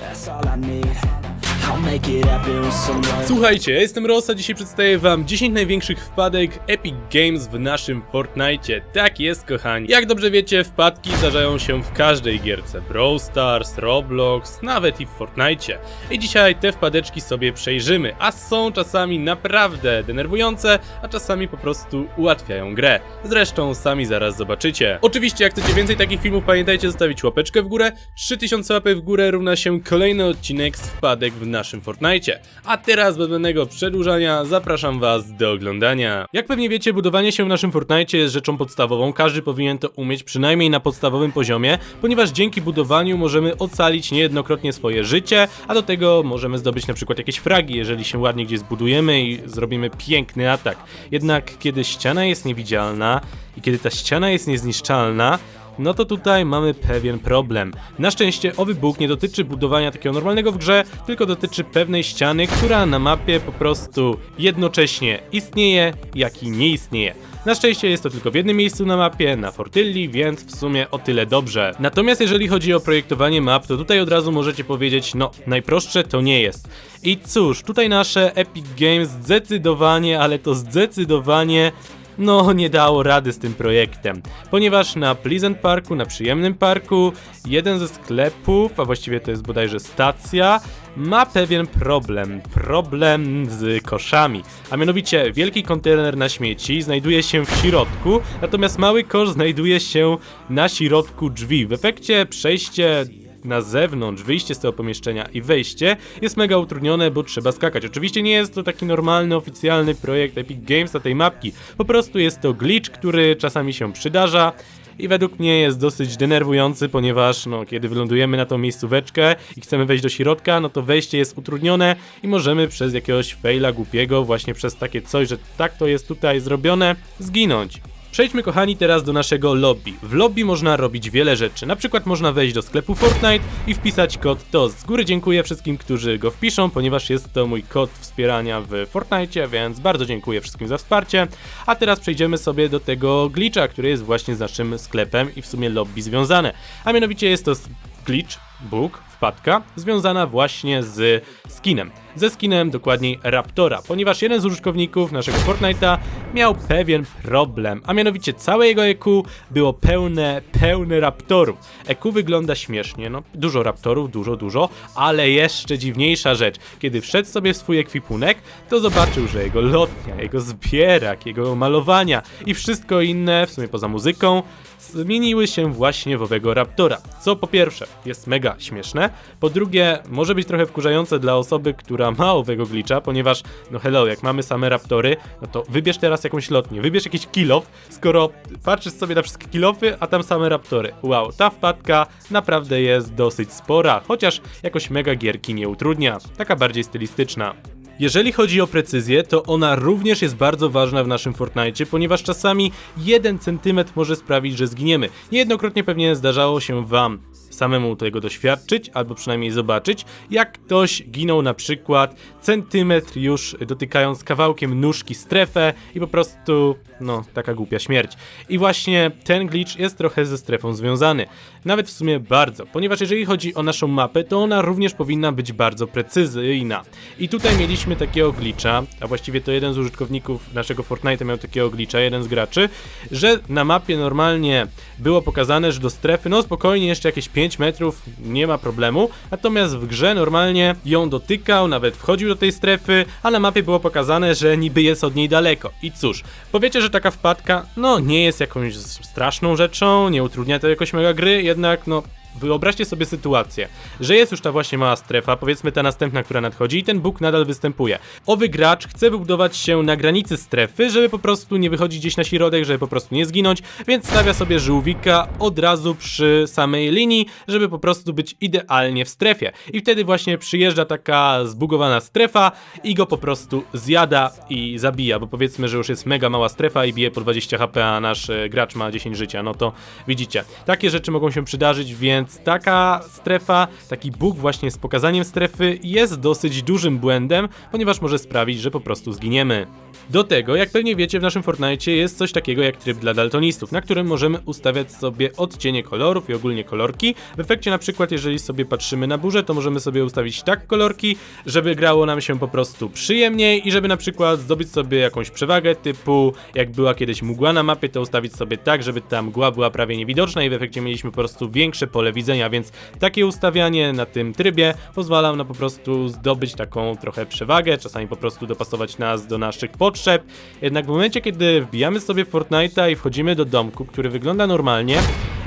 That's all I need. Słuchajcie, ja jestem Rosa, dzisiaj przedstawię wam 10 największych wpadek Epic Games w naszym Fortnite. Tak jest, kochani. Jak dobrze wiecie, wpadki zdarzają się w każdej gierce. Brawl Stars, Roblox, nawet i w Fortnite. I dzisiaj te wpadeczki sobie przejrzymy, a są czasami naprawdę denerwujące, a czasami po prostu ułatwiają grę. Zresztą sami zaraz zobaczycie. Oczywiście, jak chcecie więcej takich filmów, pamiętajcie zostawić łapeczkę w górę. 3000 łapek w górę równa się kolejny odcinek z wpadek w naszym Fortnite. A teraz bez zbędnego przedłużania zapraszam was do oglądania. Jak pewnie wiecie, budowanie się w naszym Fortnite jest rzeczą podstawową. Każdy powinien to umieć przynajmniej na podstawowym poziomie, ponieważ dzięki budowaniu możemy ocalić niejednokrotnie swoje życie, a do tego możemy zdobyć na przykład jakieś fragi, jeżeli się ładnie gdzieś zbudujemy i zrobimy piękny atak. Jednak kiedy ściana jest niewidzialna i kiedy ta ściana jest niezniszczalna, no to tutaj mamy pewien problem. Na szczęście owy Bóg nie dotyczy budowania takiego normalnego w grze, tylko dotyczy pewnej ściany, która na mapie po prostu jednocześnie istnieje, jak i nie istnieje. Na szczęście jest to tylko w jednym miejscu na mapie, na Fortylli, więc w sumie o tyle dobrze. Natomiast jeżeli chodzi o projektowanie map, to tutaj od razu możecie powiedzieć, no najprostsze to nie jest. I cóż, tutaj nasze Epic Games zdecydowanie, ale to zdecydowanie no nie dało rady z tym projektem, ponieważ na Pleasant Parku, na przyjemnym parku, jeden ze sklepów, a właściwie to jest bodajże stacja, ma pewien problem. Problem z koszami. A mianowicie wielki kontener na śmieci znajduje się w środku, natomiast mały kosz znajduje się na środku drzwi. W efekcie przejście na zewnątrz, wyjście z tego pomieszczenia i wejście jest mega utrudnione, bo trzeba skakać. Oczywiście nie jest to taki normalny, oficjalny projekt Epic Games na tej mapki. Po prostu jest to glitch, który czasami się przydarza. I według mnie jest dosyć denerwujący, ponieważ no, kiedy wylądujemy na tą miejscóweczkę i chcemy wejść do środka, no to wejście jest utrudnione i możemy przez jakiegoś faila głupiego, właśnie przez takie coś, że tak to jest tutaj zrobione, zginąć. Przejdźmy kochani teraz do naszego lobby. W lobby można robić wiele rzeczy. Na przykład można wejść do sklepu Fortnite i wpisać kod TOS. Z góry dziękuję wszystkim, którzy go wpiszą, ponieważ jest to mój kod wspierania w Fortnite, więc bardzo dziękuję wszystkim za wsparcie. A teraz przejdziemy sobie do tego glitcha, który jest właśnie z naszym sklepem i w sumie lobby związane. A mianowicie jest to glitch, bug, wpadka, związana właśnie z skinem. Ze skinem dokładniej Raptora, ponieważ jeden z użytkowników naszego Fortnite'a miał pewien problem, a mianowicie całe jego EQ było pełne, pełne Raptorów. EQ wygląda śmiesznie, no dużo Raptorów, dużo, dużo, ale jeszcze dziwniejsza rzecz, kiedy wszedł sobie w swój ekwipunek, to zobaczył, że jego lotnia, jego zbierak, jego malowania i wszystko inne, w sumie poza muzyką, zmieniły się właśnie w owego Raptora. Co po pierwsze jest mega śmieszne, po drugie może być trochę wkurzające dla osoby, która ma owego glitcha, ponieważ no hello, jak mamy same Raptory, no to wybierz teraz jakąś lotnię, wybierz jakiś kilof, skoro patrzysz sobie na wszystkie kilofy, a tam same Raptory. Wow, ta wpadka naprawdę jest dosyć spora, chociaż jakoś mega gierki nie utrudnia, taka bardziej stylistyczna. Jeżeli chodzi o precyzję, to ona również jest bardzo ważna w naszym Fortnite, ponieważ czasami 1 cm może sprawić, że zginiemy. Niejednokrotnie pewnie zdarzało się wam samemu tego doświadczyć, albo przynajmniej zobaczyć, jak ktoś ginął na przykład centymetr już dotykając kawałkiem nóżki strefę i po prostu, no, taka głupia śmierć. I właśnie ten glitch jest trochę ze strefą związany. Nawet w sumie bardzo, ponieważ jeżeli chodzi o naszą mapę, to ona również powinna być bardzo precyzyjna. I tutaj mieliśmy takiego glitcha, a właściwie to jeden z użytkowników naszego Fortnite miał takiego glitcha, jeden z graczy, że na mapie normalnie było pokazane, że do strefy, no spokojnie, jeszcze jakieś 5 metrów, nie ma problemu, natomiast w grze normalnie ją dotykał, nawet wchodził do tej strefy, a na mapie było pokazane, że niby jest od niej daleko. I cóż, powiecie, że taka wpadka, no nie jest jakąś straszną rzeczą, nie utrudnia to jakoś mega gry, jednak no Wyobraźcie sobie sytuację, że jest już ta właśnie mała strefa, powiedzmy ta następna, która nadchodzi i ten bóg nadal występuje. Owy gracz chce wybudować się na granicy strefy, żeby po prostu nie wychodzić gdzieś na środek, żeby po prostu nie zginąć, więc stawia sobie żółwika od razu przy samej linii, żeby po prostu być idealnie w strefie. I wtedy właśnie przyjeżdża taka zbugowana strefa i go po prostu zjada i zabija, bo powiedzmy, że już jest mega mała strefa i bije po 20 HP, a nasz e, gracz ma 10 życia, no to widzicie. Takie rzeczy mogą się przydarzyć, więc więc taka strefa, taki bóg właśnie z pokazaniem strefy jest dosyć dużym błędem, ponieważ może sprawić, że po prostu zginiemy. Do tego, jak pewnie wiecie, w naszym Fortnite jest coś takiego jak tryb dla daltonistów, na którym możemy ustawiać sobie odcienie kolorów i ogólnie kolorki. W efekcie na przykład, jeżeli sobie patrzymy na burzę, to możemy sobie ustawić tak kolorki, żeby grało nam się po prostu przyjemniej i żeby na przykład zdobyć sobie jakąś przewagę typu jak była kiedyś mgła na mapie, to ustawić sobie tak, żeby ta mgła była prawie niewidoczna i w efekcie mieliśmy po prostu większe pole widzenia, więc takie ustawianie na tym trybie pozwala nam na po prostu zdobyć taką trochę przewagę, czasami po prostu dopasować nas do naszych potrzeb. Jednak w momencie, kiedy wbijamy sobie Fortnite'a i wchodzimy do domku, który wygląda normalnie,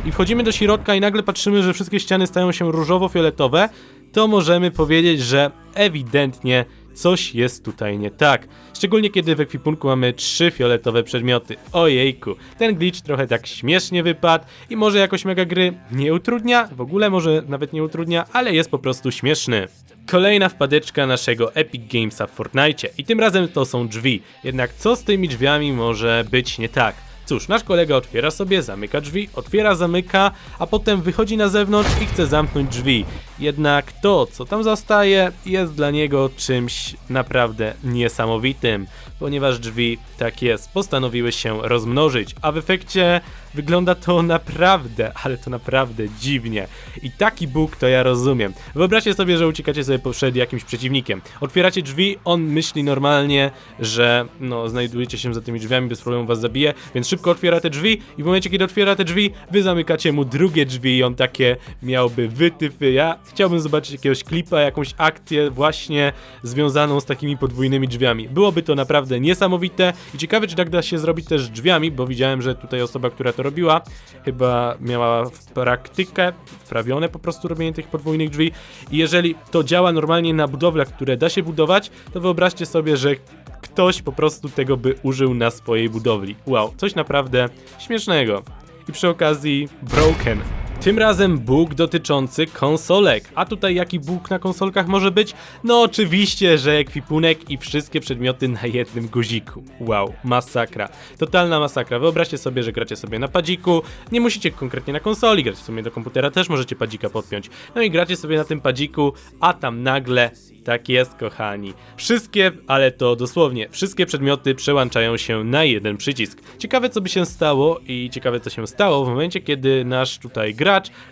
i wchodzimy do środka i nagle patrzymy, że wszystkie ściany stają się różowo-fioletowe, to możemy powiedzieć, że ewidentnie coś jest tutaj nie tak. Szczególnie kiedy w ekwipunku mamy trzy fioletowe przedmioty. Ojejku, ten glitch trochę tak śmiesznie wypadł i może jakoś mega gry nie utrudnia, w ogóle może nawet nie utrudnia, ale jest po prostu śmieszny. Kolejna wpadeczka naszego Epic Gamesa w Fortnite i tym razem to są drzwi. Jednak co z tymi drzwiami może być nie tak? Cóż, nasz kolega otwiera sobie, zamyka drzwi, otwiera, zamyka, a potem wychodzi na zewnątrz i chce zamknąć drzwi. Jednak to, co tam zostaje, jest dla niego czymś naprawdę niesamowitym, ponieważ drzwi, tak jest, postanowiły się rozmnożyć, a w efekcie wygląda to naprawdę, ale to naprawdę dziwnie. I taki bóg to ja rozumiem. Wyobraźcie sobie, że uciekacie sobie przed jakimś przeciwnikiem. Otwieracie drzwi, on myśli normalnie, że no, znajdujecie się za tymi drzwiami, bez problemu was zabije, więc szybko otwiera te drzwi i w momencie, kiedy otwiera te drzwi, wy zamykacie mu drugie drzwi i on takie miałby wytyfy. Ja chciałbym zobaczyć jakiegoś klipa, jakąś akcję właśnie związaną z takimi podwójnymi drzwiami. Byłoby to naprawdę niesamowite i ciekawe, czy tak da się zrobić też drzwiami, bo widziałem, że tutaj osoba, która to robiła, chyba miała w praktykę wprawione po prostu robienie tych podwójnych drzwi i jeżeli to działa normalnie na budowlach, które da się budować, to wyobraźcie sobie, że ktoś po prostu tego by użył na swojej budowli. Wow, coś naprawdę śmiesznego. I przy okazji broken. Tym razem bóg dotyczący konsolek. A tutaj jaki bóg na konsolkach może być? No oczywiście, że ekwipunek i wszystkie przedmioty na jednym guziku. Wow, masakra. Totalna masakra. Wyobraźcie sobie, że gracie sobie na padziku. Nie musicie konkretnie na konsoli, gracie sobie do komputera, też możecie padzika podpiąć. No i gracie sobie na tym padziku, a tam nagle tak jest, kochani. Wszystkie, ale to dosłownie, wszystkie przedmioty przełączają się na jeden przycisk. Ciekawe, co by się stało i ciekawe, co się stało w momencie, kiedy nasz tutaj gracz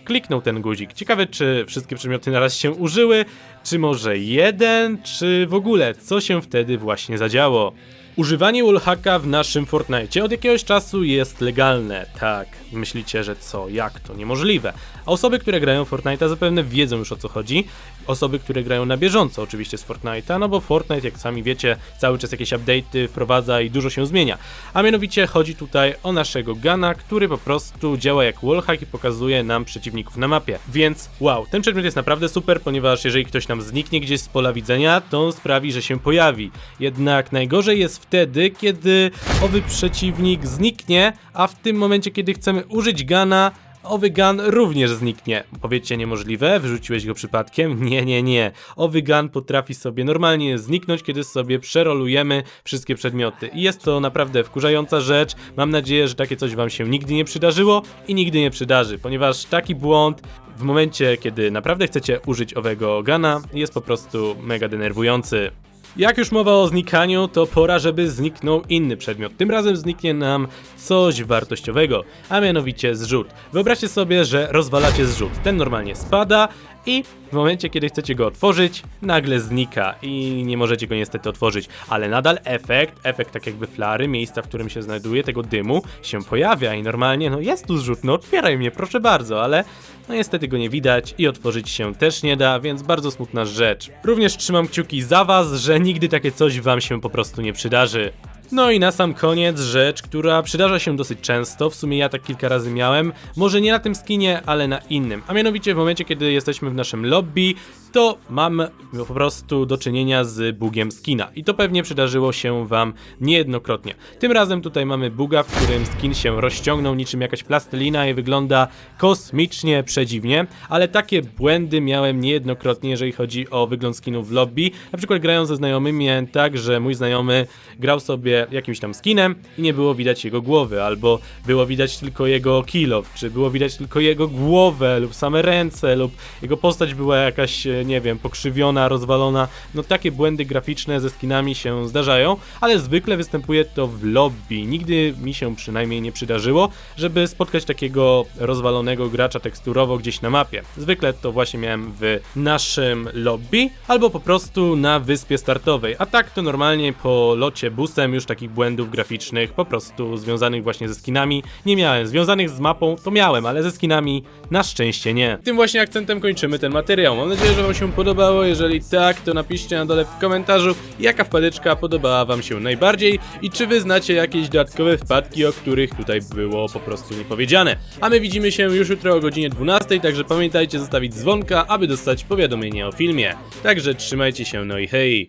kliknął ten guzik. Ciekawe, czy wszystkie przedmioty naraz się użyły, czy może jeden, czy w ogóle, co się wtedy właśnie zadziało. Używanie wallhacka w naszym Fortnite od jakiegoś czasu jest legalne. Tak, myślicie, że co, jak to niemożliwe. A osoby, które grają Fortnite'a zapewne wiedzą już o co chodzi. Osoby, które grają na bieżąco oczywiście z Fortnite'a, no bo Fortnite, jak sami wiecie, cały czas jakieś update'y wprowadza i dużo się zmienia. A mianowicie chodzi tutaj o naszego Gana, który po prostu działa jak wallhack i pokazuje nam przeciwników na mapie. Więc wow, ten przedmiot jest naprawdę super, ponieważ jeżeli ktoś nam zniknie gdzieś z pola widzenia, to sprawi, że się pojawi. Jednak najgorzej jest wtedy, kiedy owy przeciwnik zniknie, a w tym momencie, kiedy chcemy użyć Gana, Owy gun również zniknie. Powiecie niemożliwe? Wyrzuciłeś go przypadkiem? Nie, nie, nie. Owy gun potrafi sobie normalnie zniknąć, kiedy sobie przerolujemy wszystkie przedmioty. I jest to naprawdę wkurzająca rzecz. Mam nadzieję, że takie coś wam się nigdy nie przydarzyło i nigdy nie przydarzy, ponieważ taki błąd w momencie, kiedy naprawdę chcecie użyć owego gana, jest po prostu mega denerwujący. Jak już mowa o znikaniu, to pora, żeby zniknął inny przedmiot. Tym razem zniknie nam coś wartościowego, a mianowicie zrzut. Wyobraźcie sobie, że rozwalacie zrzut. Ten normalnie spada i w momencie, kiedy chcecie go otworzyć, nagle znika i nie możecie go niestety otworzyć, ale nadal efekt, efekt tak jakby flary, miejsca, w którym się znajduje, tego dymu, się pojawia i normalnie, no jest tu zrzut, no otwieraj mnie, proszę bardzo, ale no niestety go nie widać i otworzyć się też nie da, więc bardzo smutna rzecz. Również trzymam kciuki za was, że nigdy takie coś wam się po prostu nie przydarzy. No i na sam koniec rzecz, która przydarza się dosyć często, w sumie ja tak kilka razy miałem, może nie na tym skinie, ale na innym. A mianowicie w momencie, kiedy jesteśmy w naszym lobby, to mam po prostu do czynienia z bugiem skina. I to pewnie przydarzyło się wam niejednokrotnie. Tym razem tutaj mamy buga, w którym skin się rozciągnął niczym jakaś plastelina i wygląda kosmicznie przedziwnie, ale takie błędy miałem niejednokrotnie, jeżeli chodzi o wygląd skinów w lobby. Na przykład grając ze znajomymi tak, że mój znajomy grał sobie jakimś tam skinem i nie było widać jego głowy, albo było widać tylko jego kilo, czy było widać tylko jego głowę lub same ręce, lub jego postać była jakaś, e, nie wiem, pokrzywiona, rozwalona. No takie błędy graficzne ze skinami się zdarzają, ale zwykle występuje to w lobby. Nigdy mi się przynajmniej nie przydarzyło, żeby spotkać takiego rozwalonego gracza teksturowo gdzieś na mapie. Zwykle to właśnie miałem w naszym lobby, albo po prostu na wyspie startowej. A tak to normalnie po locie busem już takich błędów graficznych, po prostu związanych właśnie ze skinami, nie miałem. Związanych z mapą to miałem, ale ze skinami na szczęście nie. Tym właśnie akcentem kończymy ten materiał. Mam nadzieję, że Wam się podobało. Jeżeli tak, to napiszcie na dole w komentarzu, jaka wpadeczka podobała Wam się najbardziej i czy Wy znacie jakieś dodatkowe wpadki, o których tutaj było po prostu niepowiedziane. A my widzimy się już jutro o godzinie 12, także pamiętajcie zostawić dzwonka, aby dostać powiadomienie o filmie. Także trzymajcie się, no i hej!